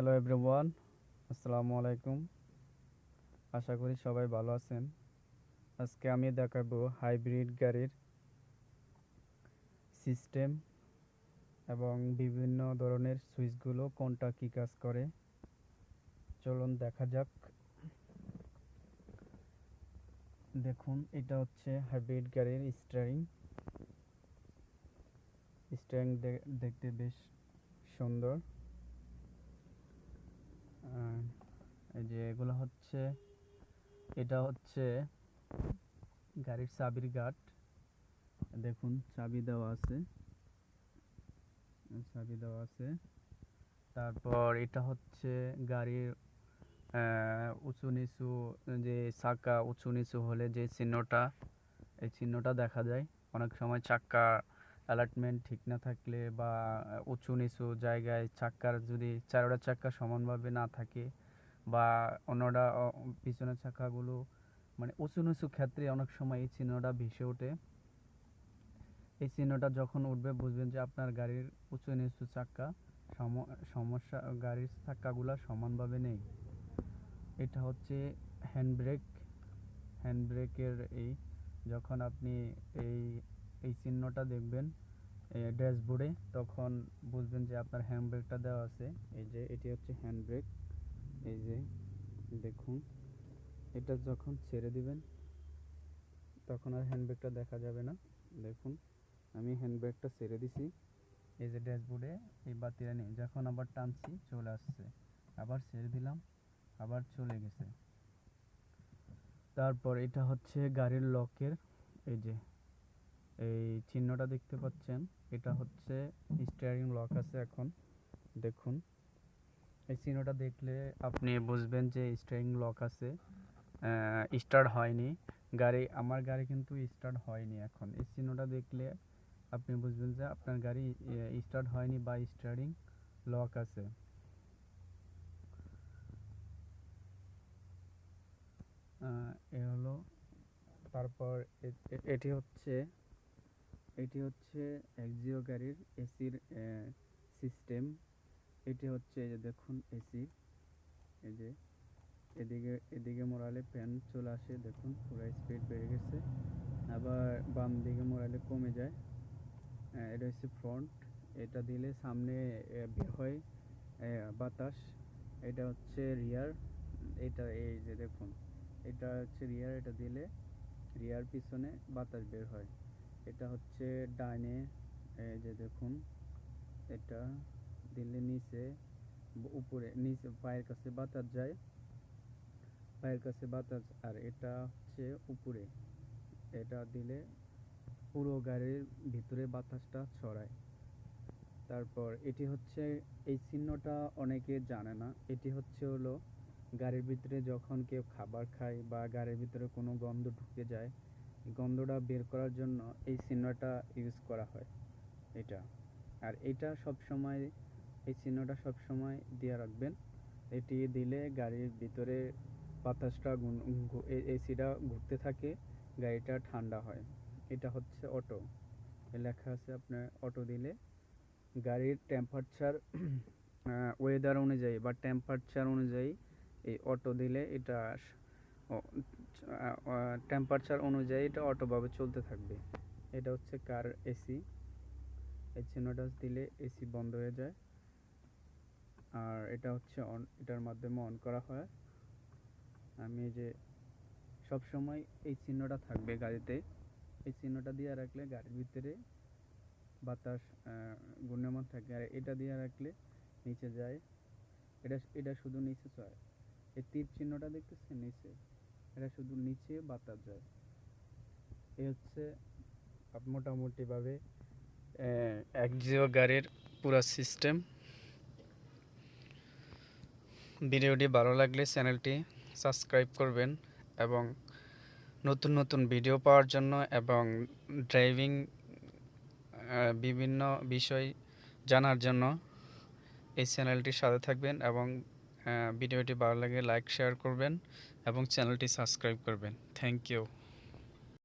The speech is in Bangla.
হ্যালো এভরিওয়ান আসসালামু আলাইকুম আশা করি সবাই ভালো আছেন। আজকে আমি দেখাবো হাইব্রিড গাড়ির সিস্টেম এবং বিভিন্ন ধরনের সুইচগুলো কোনটা কী কাজ করে। চলুন দেখা যাক। দেখুন, এটা হচ্ছে হাইব্রিড গাড়ির স্টিয়ারিং স্টিয়ারিং দেখতে বেশ সুন্দর। এই যে এগুলো হচ্ছে, এটা হচ্ছে গাড়ির চাবির গার্ড দেখুন, চাবি দেওয়া আছে। চাবি দেওয়া আছে। তারপর এটা হচ্ছে গাড়ির উঁচু নিচু, যে চাকা উঁচু নিচু হলে যে চিহ্নটা, এই চিহ্নটা দেখা যায়। অনেক সময় চাক্কা অ্যালার্টমেন্ট ঠিক না থাকলে বা উঁচু নিচু জায়গায় চাক্কার যদি চারোটা চাক্কা সমানভাবে না থাকে বা অন্যটা পিছনের চাকাগুলো মানে উঁচু নিচু ক্ষেত্রে অনেক সময় এই চিহ্নটা ভেসে ওঠে। এই চিহ্নটা যখন উঠবে বুঝবেন যে আপনার গাড়ির উঁচু নিচু চাক্কা সম- সমস্যা, গাড়ির চাক্কাগুলো সমানভাবে নেই। এটা হচ্ছে হ্যান্ড ব্রেক হ্যান্ড ব্রেকের এই, যখন আপনি এই এই চিহ্নটা দেখবেন ড্যাশবোর্ডে, তখন বুঝবেন যে আপনার হ্যান্ড ব্রেকটা দেওয়া আছে। এই যে, এটি হচ্ছে হ্যান্ড ব্রেক এই যে, দেখুন, এটা যখন ছেড়ে দিবেন, তখন আর হ্যান্ড দেখা যাবে না। দেখুন, আমি হ্যান্ড ছেড়ে দিছি। এই যে ড্যাশবোর্ডে, এই বাতিটা নেই যখন আবার টানছি, চলে আসছে। আবার ছেড়ে দিলাম, আবার চলে গেছে। তারপর এটা হচ্ছে গাড়ির লকের এই যে এই চিহ্নটা দেখতে পাচ্ছেন। এটা হচ্ছে স্টিয়ারিং লক আছে এখন। দেখুন। এই চিহ্নটা দেখলে আপনি বুঝবেন যে স্টিয়ারিং লক আছে। স্টার্ট হয়নি। গাড়ি, আমার গাড়ি কিন্তু স্টার্ট হয়নি এখন। এই চিহ্নটা দেখলে আপনি বুঝবেন যে আপনার গাড়ি স্টার্ট হয়নি বা স্টিয়ারিং লক আছে। এ হলো, তারপর এটি হচ্ছে এটি হচ্ছে এক্সিও গাড়ির এসির সিস্টেম এটি হচ্ছে এই যে দেখুন এসি এই যে এদিকে এদিকে মোড়ালে ফ্যান চলে আসে, দেখুন পুরো স্পিড বেড়ে গেছে। আবার বাম দিকে মোড়ালে কমে যায়। এটা হচ্ছে ফ্রন্ট এটা দিলে সামনে বের হয় বাতাস। এটা হচ্ছে রিয়ার এটা এই যে দেখুন, এটা হচ্ছে রিয়ার এটা দিলে রিয়ার পিছনে বাতাস বের হয়। এটা হচ্ছে ডাইনে, এই যে দেখুন, এটা দিলে নিচে, উপরে, নিচে, পায়ের কাছে বাতাস যায়, পায়ের কাছে বাতাস, আর এটা হচ্ছে উপরে। এটা দিলে পুরো গাড়ির ভিতরে বাতাসটা ছড়ায়। তারপর এটি হচ্ছে, এই চিহ্নটা অনেকে জানে না, এটি হচ্ছে হলো গাড়ির ভিতরে যখন কেউ খাবার খায় বা গাড়ির ভিতরে কোনো গন্ধ ঢুকে যায় গন্ধটা বের করার জন্য এই চিহ্নটা ইউজ করা হয়, এটা। আর এটা সব সময় এই চিহ্নটা সব সময় দিয়ে রাখবেন। এটি দিলে গাড়ির ভিতরে বাতাসটা এসিটা ঘুরতে থাকে, গাড়িটা ঠান্ডা হয়। এটা হচ্ছে অটো। লেখা আছে আপনার, অটো দিলে গাড়ির টেম্পারেচার ওয়েদার অনুযায়ী বা টেম্পারেচার অনুযায়ী এই অটো দিলে এটা টেম্পারেচার অনুযায়ী এটা অটোভাবে চলতে থাকবে। এটা হচ্ছে কার এসি এই চিহ্নটা দিলে এসি বন্ধ হয়ে যায়। আর এটা হচ্ছে অন এটার মাধ্যমে অন করা হয়। আমি যে সব সময় এই চিহ্নটা থাকবে গাড়িতে, এই চিহ্নটা দিয়ে রাখলে গাড়ির ভিতরে বাতাস ঘূর্ণায়মান থাকে। আর এটা দিয়ে রাখলে নিচে যায়। এটা এটা শুধু নিচে যায় এই তীর চিহ্নটা দেখতেছেন নিচে? এটা শুধু নিচে বাতাস যায়। এই হচ্ছে মোটামুটিভাবে একজিও গাড়ির পুরো সিস্টেম ভিডিওটি ভালো লাগলে চ্যানেলটি সাবস্ক্রাইব করবেন এবং নতুন নতুন ভিডিও পাওয়ার জন্য এবং ড্রাইভিং বিভিন্ন বিষয় জানার জন্য এই চ্যানেলটির সাথে থাকবেন এবং ভিডিওটি ভালো লাগে লাইক শেয়ার করবেন এবং চ্যানেলটি সাবস্ক্রাইব করবেন। Thank you